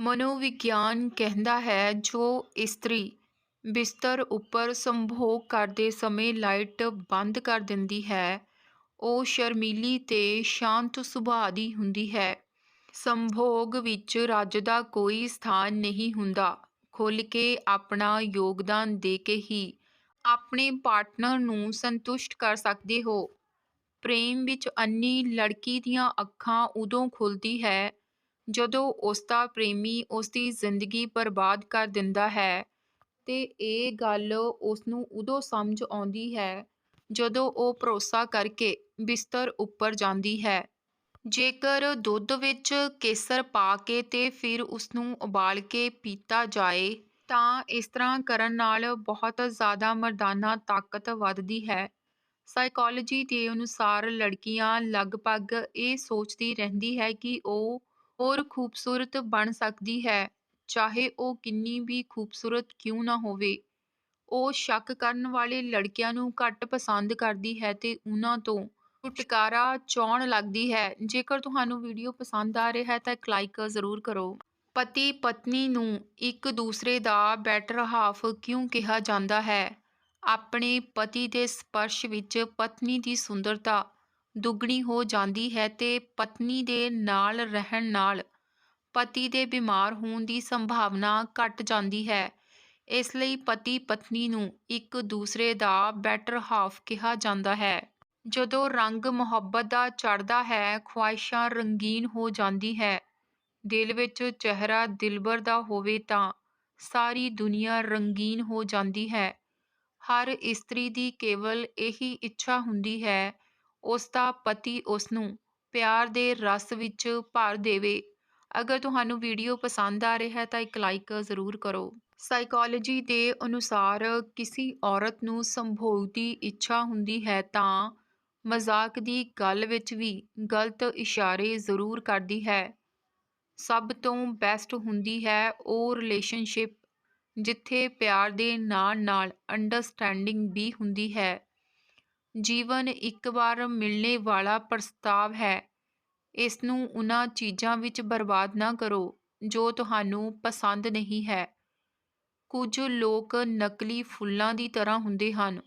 ਮਨੋਵਿਗਿਆਨ ਕਹਿੰਦਾ ਹੈ, ਜੋ ਇਸਤਰੀ ਬਿਸਤਰ ਉੱਪਰ ਸੰਭੋਗ ਕਰਦੇ ਸਮੇਂ ਲਾਈਟ ਬੰਦ ਕਰ ਦਿੰਦੀ ਹੈ, ਉਹ ਸ਼ਰਮੀਲੀ ਤੇ ਸ਼ਾਂਤ ਸੁਭਾਅ ਦੀ ਹੁੰਦੀ ਹੈ। ਸੰਭੋਗ ਵਿੱਚ ਰੱਜ ਦਾ ਕੋਈ ਸਥਾਨ ਨਹੀਂ ਹੁੰਦਾ। ਖੁੱਲ੍ਹ ਕੇ ਆਪਣਾ ਯੋਗਦਾਨ ਦੇ ਕੇ ਹੀ ਆਪਣੇ ਪਾਰਟਨਰ ਨੂੰ ਸੰਤੁਸ਼ਟ ਕਰ ਸਕਦੇ ਹੋ। ਪ੍ਰੇਮ ਵਿੱਚ ਅੰਨੀ ਲੜਕੀ ਦੀਆਂ ਅੱਖਾਂ ਉਦੋਂ ਖੁੱਲ੍ਹਦੀ ਹੈ ਜਦੋਂ ਉਸਦਾ ਪ੍ਰੇਮੀ ਉਸਦੀ ਜ਼ਿੰਦਗੀ ਬਰਬਾਦ ਕਰ ਦਿੰਦਾ ਹੈ ਤੇ ਇਹ ਗੱਲ ਉਸਨੂੰ ਉਦੋਂ ਸਮਝ ਆਉਂਦੀ ਹੈ ਜਦੋਂ ਉਹ ਭਰੋਸਾ ਕਰਕੇ ਬਿਸਤਰ ਉੱਪਰ ਜਾਂਦੀ ਹੈ। ਜੇਕਰ ਦੁੱਧ ਵਿੱਚ ਕੇਸਰ ਪਾ ਕੇ ਤੇ ਫਿਰ ਉਸਨੂੰ ਉਬਾਲ ਕੇ ਪੀਤਾ ਜਾਏ, ਤਾਂ ਇਸ ਤਰ੍ਹਾਂ ਕਰਨ ਨਾਲ ਬਹੁਤ ਜ਼ਿਆਦਾ ਮਰਦਾਨਾ ਤਾਕਤ ਵੱਧਦੀ ਹੈ। ਸਾਈਕੋਲੋਜੀ ਦੇ ਅਨੁਸਾਰ ਲੜਕੀਆਂ ਲਗਭਗ ਇਹ ਸੋਚਦੀ ਰਹਿੰਦੀ ਹੈ ਕਿ ਉਹ ਹੋਰ ਖੂਬਸੂਰਤ ਬਣ ਸਕਦੀ ਹੈ, ਚਾਹੇ ਉਹ ਕਿੰਨੀ ਵੀ ਖੂਬਸੂਰਤ ਕਿਉਂ ਨਾ ਹੋਵੇ। ਉਹ ਸ਼ੱਕ ਕਰਨ ਵਾਲੇ ਲੜਕਿਆਂ ਨੂੰ ਘੱਟ ਪਸੰਦ ਕਰਦੀ ਹੈ ਤੇ ਉਹਨਾਂ ਤੋਂ ਛੁਟਕਾਰਾ ਚਾਹੁਣ ਲੱਗਦੀ ਹੈ। ਜੇਕਰ ਤੁਹਾਨੂੰ ਵੀਡੀਓ ਪਸੰਦ ਆ ਰਿਹਾ ਹੈ ਤਾਂ ਇੱਕ ਲਾਈਕ ਜ਼ਰੂਰ ਕਰੋ। ਪਤੀ ਪਤਨੀ ਨੂੰ ਇੱਕ ਦੂਸਰੇ ਦਾ ਬੈਟਰ ਹਾਫ ਕਿਉਂ ਕਿਹਾ ਜਾਂਦਾ ਹੈ? ਆਪਣੇ ਪਤੀ ਦੇ ਸਪਰਸ਼ ਵਿੱਚ ਪਤਨੀ ਦੀ ਸੁੰਦਰਤਾ ਦੁੱਗਣੀ ਹੋ ਜਾਂਦੀ ਹੈ ਤੇ ਪਤਨੀ ਦੇ ਨਾਲ ਰਹਿਣ ਨਾਲ ਪਤੀ ਦੇ ਬਿਮਾਰ ਹੋਣ ਦੀ ਸੰਭਾਵਨਾ ਘਟ ਜਾਂਦੀ ਹੈ। ਇਸ ਲਈ ਪਤੀ ਪਤਨੀ ਨੂੰ ਇੱਕ ਦੂਸਰੇ ਦਾ ਬੈਟਰ ਹਾਫ ਕਿਹਾ ਜਾਂਦਾ ਹੈ। ਜਦੋਂ ਰੰਗ ਮੁਹੱਬਤ ਦਾ ਚੜ੍ਹਦਾ ਹੈ, ਖੁਆਇਸ਼ਾਂ ਰੰਗੀਨ ਹੋ ਜਾਂਦੀ ਹੈ। ਦਿਲ ਵਿੱਚ ਚਿਹਰਾ ਦਿਲਬਰ ਦਾ ਹੋਵੇ ਤਾਂ ਸਾਰੀ ਦੁਨੀਆ ਰੰਗੀਨ ਹੋ ਜਾਂਦੀ ਹੈ। ਹਰ ਇਸਤਰੀ ਦੀ ਕੇਵਲ ਇਹੀ ਇੱਛਾ ਹੁੰਦੀ ਹੈ ਉਸ ਦਾ ਪਤੀ ਉਸ ਨੂੰ ਪਿਆਰ ਦੇ ਰਸ ਵਿੱਚ ਭਰ ਦੇਵੇ। ਅਗਰ ਤੁਹਾਨੂੰ ਵੀਡੀਓ ਪਸੰਦ ਆ ਰਿਹਾ ਹੈ ਤਾਂ ਇੱਕ ਲਾਈਕ ਜ਼ਰੂਰ ਕਰੋ। ਸਾਈਕੋਲੋਜੀ ਦੇ ਅਨੁਸਾਰ ਕਿਸੇ ਔਰਤ ਨੂੰ ਸੰਭੋਗ ਦੀ ਇੱਛਾ ਹੁੰਦੀ ਹੈ ਤਾਂ ਮਜ਼ਾਕ ਦੀ ਗੱਲ ਵਿੱਚ ਵੀ ਗਲਤ ਇਸ਼ਾਰੇ ਜ਼ਰੂਰ ਕਰਦੀ ਹੈ। ਸਭ ਤੋਂ ਬੈਸਟ ਹੁੰਦੀ ਹੈ ਉਹ ਰਿਲੇਸ਼ਨਸ਼ਿਪ ਜਿੱਥੇ ਪਿਆਰ ਦੇ ਨਾਲ ਨਾਲ ਅੰਡਰਸਟੈਂਡਿੰਗ ਵੀ ਹੁੰਦੀ ਹੈ। ਜੀਵਨ ਇੱਕ ਵਾਰ ਮਿਲਣੇ ਵਾਲਾ ਪ੍ਰਸਤਾਵ ਹੈ। ਇਸ ਨੂੰ ਉਹਨਾਂ ਚੀਜ਼ਾਂ ਵਿੱਚ ਬਰਬਾਦ ਨਾ ਕਰੋ, ਜੋ ਤੁਹਾਨੂੰ ਪਸੰਦ ਨਹੀਂ ਹੈ। ਕੁਝ ਲੋਕ ਨਕਲੀ ਫੁੱਲਾਂ ਦੀ ਤਰ੍ਹਾਂ ਹੁੰਦੇ ਹਨ।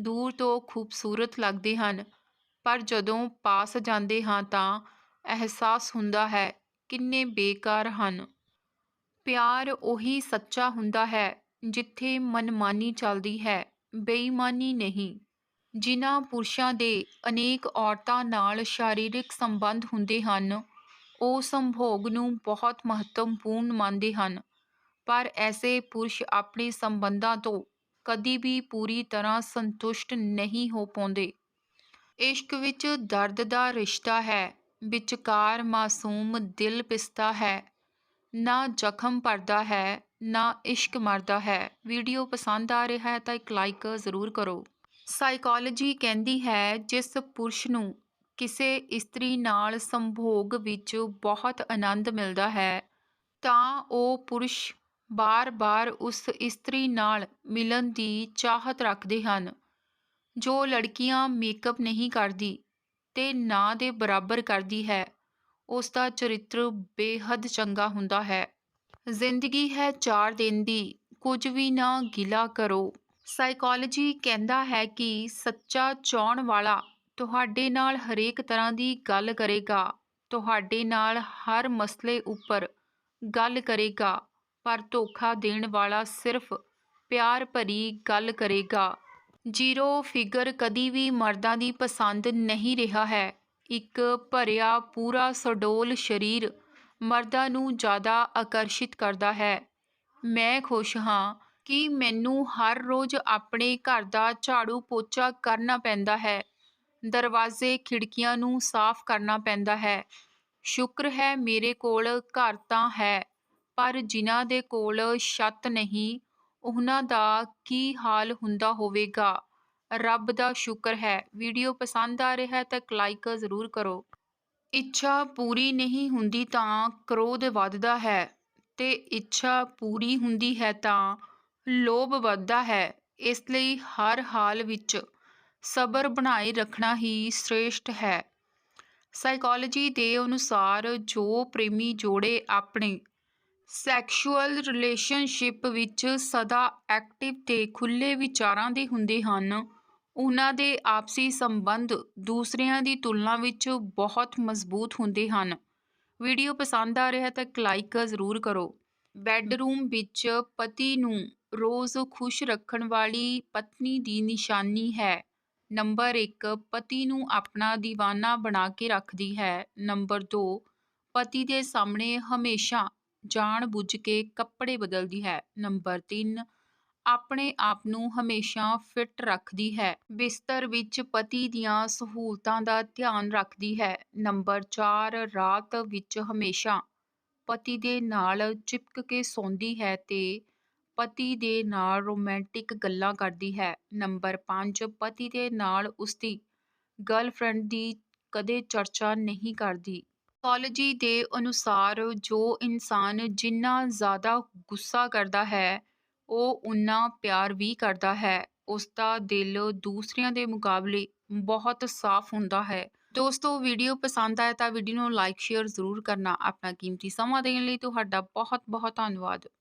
ਦੂਰ ਤੋਂ ਖੂਬਸੂਰਤ ਲੱਗਦੇ ਹਨ, ਪਰ ਜਦੋਂ ਪਾਸ ਜਾਂਦੇ ਹਾਂ ਤਾਂ ਅਹਿਸਾਸ ਹੁੰਦਾ ਹੈ, ਕਿੰਨੇ ਬੇਕਾਰ ਹਨ। ਪਿਆਰ ਉਹੀ ਸੱਚਾ ਹੁੰਦਾ ਹੈ, ਜਿੱਥੇ ਮਨਮਾਨੀ ਚੱਲਦੀ ਹੈ, ਬੇਈਮਾਨੀ ਨਹੀਂ। ਜਿਨ੍ਹਾਂ ਪੁਰਸ਼ਾਂ ਦੇ ਅਨੇਕ ਔਰਤਾਂ ਨਾਲ ਸਰੀਰਕ ਸੰਬੰਧ ਹੁੰਦੇ ਹਨ, ਉਹ ਸੰਭੋਗ ਨੂੰ ਬਹੁਤ ਮਹੱਤਵਪੂਰਨ ਮੰਨਦੇ ਹਨ। ਪਰ ਐਸੇ ਪੁਰਸ਼ ਆਪਣੇ ਸੰਬੰਧਾਂ ਤੋਂ ਕਦੀ ਵੀ ਪੂਰੀ ਤਰ੍ਹਾਂ ਸੰਤੁਸ਼ਟ ਨਹੀਂ ਹੋ ਪਾਉਂਦੇ। ਇਸ਼ਕ ਵਿੱਚ ਦਰਦ ਦਾ ਰਿਸ਼ਤਾ ਹੈ, ਵਿਚਕਾਰ ਮਾਸੂਮ ਦਿਲ ਪਿਸਦਾ ਹੈ। ਨਾ ਜ਼ਖਮ ਭਰਦਾ ਹੈ, ਨਾ ਇਸ਼ਕ ਮਰਦਾ ਹੈ। ਵੀਡੀਓ ਪਸੰਦ ਆ ਰਿਹਾ ਹੈ ਤਾਂ ਇੱਕ ਲਾਈਕ ਜ਼ਰੂਰ ਕਰੋ। ਸਾਈਕੋਲੋਜੀ ਕਹਿੰਦੀ ਹੈ, ਜਿਸ ਪੁਰਸ਼ ਨੂੰ ਕਿਸੇ ਇਸਤਰੀ ਨਾਲ ਸੰਭੋਗ ਵਿੱਚ ਬਹੁਤ ਆਨੰਦ ਮਿਲਦਾ ਹੈ, ਤਾਂ ਉਹ ਪੁਰਸ਼ ਬਾਰ-ਬਾਰ ਉਸ ਇਸਤਰੀ ਨਾਲ ਮਿਲਣ ਦੀ ਚਾਹਤ ਰੱਖਦੇ ਹਨ, ਜੋ ਲੜਕੀਆਂ ਮੇਕਅਪ ਨਹੀਂ ਕਰਦੀ ਤੇ ਨਾ ਦੇ ਬਰਾਬਰ ਕਰਦੀ ਹੈ। ਉਸ ਦਾ ਚਰਿੱਤਰ ਬੇਹੱਦ ਚੰਗਾ ਹੁੰਦਾ ਹੈ। ਜ਼ਿੰਦਗੀ ਹੈ ਚਾਰ ਦਿਨ ਦੀ, ਕੁਝ ਵੀ ਨਾ ਗਿਲਾ ਕਰੋ। ਸਾਈਕੋਲੋਜੀ ਕਹਿੰਦਾ ਹੈ ਕਿ ਸੱਚਾ ਚਾਹਣ ਵਾਲਾ ਤੁਹਾਡੇ ਨਾਲ ਹਰੇਕ ਤਰ੍ਹਾਂ ਦੀ ਗੱਲ ਕਰੇਗਾ, ਤੁਹਾਡੇ ਨਾਲ ਹਰ ਮਸਲੇ ਉੱਪਰ ਗੱਲ ਕਰੇਗਾ, ਪਰ ਧੋਖਾ ਦੇਣ ਵਾਲਾ ਸਿਰਫ ਪਿਆਰ ਭਰੀ ਗੱਲ ਕਰੇਗਾ। ਜ਼ੀਰੋ ਫਿਗਰ ਕਦੀ ਵੀ ਮਰਦਾਂ ਦੀ ਪਸੰਦ ਨਹੀਂ ਰਿਹਾ ਹੈ। ਇੱਕ ਭਰਿਆ ਪੂਰਾ ਸਡੋਲ ਸਰੀਰ ਮਰਦਾਂ ਨੂੰ ਜ਼ਿਆਦਾ ਆਕਰਸ਼ਿਤ ਕਰਦਾ ਹੈ। ਮੈਂ ਖੁਸ਼ ਹਾਂ ਕਿ ਮੈਨੂੰ ਹਰ ਰੋਜ਼ ਆਪਣੇ ਘਰ ਦਾ ਝਾੜੂ ਪੋਚਾ ਕਰਨਾ ਪੈਂਦਾ ਹੈ। ਦਰਵਾਜ਼ੇ ਖਿੜਕੀਆਂ ਨੂੰ ਸਾਫ਼ ਕਰਨਾ ਪੈਂਦਾ ਹੈ। ਸ਼ੁਕਰ ਹੈ ਮੇਰੇ ਕੋਲ ਘਰ ਤਾਂ ਹੈ, ਪਰ ਜਿਨ੍ਹਾਂ ਦੇ ਕੋਲ ਛੱਤ ਨਹੀਂ, ਉਹਨਾਂ ਦਾ ਕੀ ਹਾਲ ਹੁੰਦਾ ਹੋਵੇਗਾ? ਰੱਬ ਦਾ ਸ਼ੁਕਰ ਹੈ। ਵੀਡੀਓ ਪਸੰਦ ਆ ਰਿਹਾ ਹੈ ਤਾਂ ਲਾਈਕ ਜ਼ਰੂਰ ਕਰੋ। ਇੱਛਾ ਪੂਰੀ ਨਹੀਂ ਹੁੰਦੀ ਤਾਂ ਕ੍ਰੋਧ ਵੱਧਦਾ ਹੈ, ਤੇ ਇੱਛਾ ਪੂਰੀ ਹੁੰਦੀ ਹੈ ਤਾਂ ਲੋਭ ਵੱਧਦਾ ਹੈ। ਇਸ ਲਈ ਹਰ ਹਾਲ ਵਿੱਚ ਸਬਰ ਬਣਾਈ ਰੱਖਣਾ ਹੀ ਸ੍ਰੇਸ਼ਟ ਹੈ। ਸਾਈਕੋਲੋਜੀ ਦੇ ਅਨੁਸਾਰ ਜੋ ਪ੍ਰੇਮੀ ਜੋੜੇ ਆਪਣੇ ਸੈਕਸ਼ੂਅਲ ਰਿਲੇਸ਼ਨਸ਼ਿਪ ਵਿੱਚ ਸਦਾ ਐਕਟਿਵ ਤੇ ਖੁੱਲ੍ਹੇ ਵਿਚਾਰਾਂ ਦੇ ਹੁੰਦੇ ਹਨ, ਉਹਨਾਂ ਦੇ ਆਪਸੀ ਸੰਬੰਧ ਦੂਸਰਿਆਂ ਦੀ ਤੁਲਨਾ ਵਿੱਚ ਬਹੁਤ ਮਜ਼ਬੂਤ ਹੁੰਦੇ ਹਨ। ਵੀਡੀਓ ਪਸੰਦ ਆ ਰਿਹਾ ਤਾਂ ਇੱਕ ਲਾਈਕ ਜ਼ਰੂਰ ਕਰੋ। ਬੈੱਡਰੂਮ ਵਿੱਚ ਪਤੀ ਨੂੰ ਰੋਜ਼ ਖੁਸ਼ ਰੱਖਣ ਵਾਲੀ ਪਤਨੀ ਦੀ ਨਿਸ਼ਾਨੀ ਹੈ। ਨੰਬਰ 1 ਪਤੀ ਨੂੰ ਆਪਣਾ دیਵਾਨਾ ਬਣਾ ਕੇ ਰੱਖਦੀ ਹੈ। ਨੰਬਰ 2 ਪਤੀ ਦੇ ਸਾਹਮਣੇ ਹਮੇਸ਼ਾ ਜਾਣ ਬੁੱਝ ਕੇ ਕੱਪੜੇ ਬਦਲਦੀ ਹੈ। ਨੰਬਰ 3 ਆਪਣੇ ਆਪ ਨੂੰ ਹਮੇਸ਼ਾ ਫਿੱਟ ਰੱਖਦੀ ਹੈ। ਬਿਸਤਰ ਵਿੱਚ ਪਤੀ ਦੀਆਂ ਸਹੂਲਤਾਂ ਦਾ ਧਿਆਨ ਰੱਖਦੀ ਹੈ। ਨੰਬਰ ਚਾਰ, ਰਾਤ ਵਿੱਚ ਹਮੇਸ਼ਾ ਪਤੀ ਦੇ ਨਾਲ ਚਿਪਕ ਕੇ ਸੌਂਦੀ ਹੈ ਤੇ ਪਤੀ ਦੇ ਨਾਲ ਰੋਮਾਂਟਿਕ ਗੱਲਾਂ ਕਰਦੀ ਹੈ। ਨੰਬਰ 5 ਪਤੀ ਦੇ ਨਾਲ ਉਸਦੀ ਗਰਲਫ੍ਰੈਂਡ ਦੀ ਕਦੇ ਚਰਚਾ ਨਹੀਂ ਕਰਦੀ। ਸਾਈਕੋਲੋਜੀ ਦੇ ਅਨੁਸਾਰ ਜੋ ਇਨਸਾਨ ਜਿੰਨਾ ਜ਼ਿਆਦਾ ਗੁੱਸਾ ਕਰਦਾ ਹੈ, ਉਹ ਉਨਾ ਪਿਆਰ ਵੀ ਕਰਦਾ ਹੈ। ਉਸਦਾ ਦਿਲ ਦੂਸਰਿਆਂ ਦੇ ਮੁਕਾਬਲੇ ਬਹੁਤ ਸਾਫ਼ ਹੁੰਦਾ ਹੈ। ਦੋਸਤੋ ਵੀਡੀਓ ਪਸੰਦ ਆਇਆ ਤਾਂ ਵੀਡੀਓ ਨੂੰ ਲਾਈਕ ਸ਼ੇਅਰ ਜ਼ਰੂਰ ਕਰਨਾ। ਆਪਣਾ ਕੀਮਤੀ ਸਮਾਂ ਦੇਣ ਲਈ ਤੁਹਾਡਾ ਬਹੁਤ ਬਹੁਤ ਧੰਨਵਾਦ।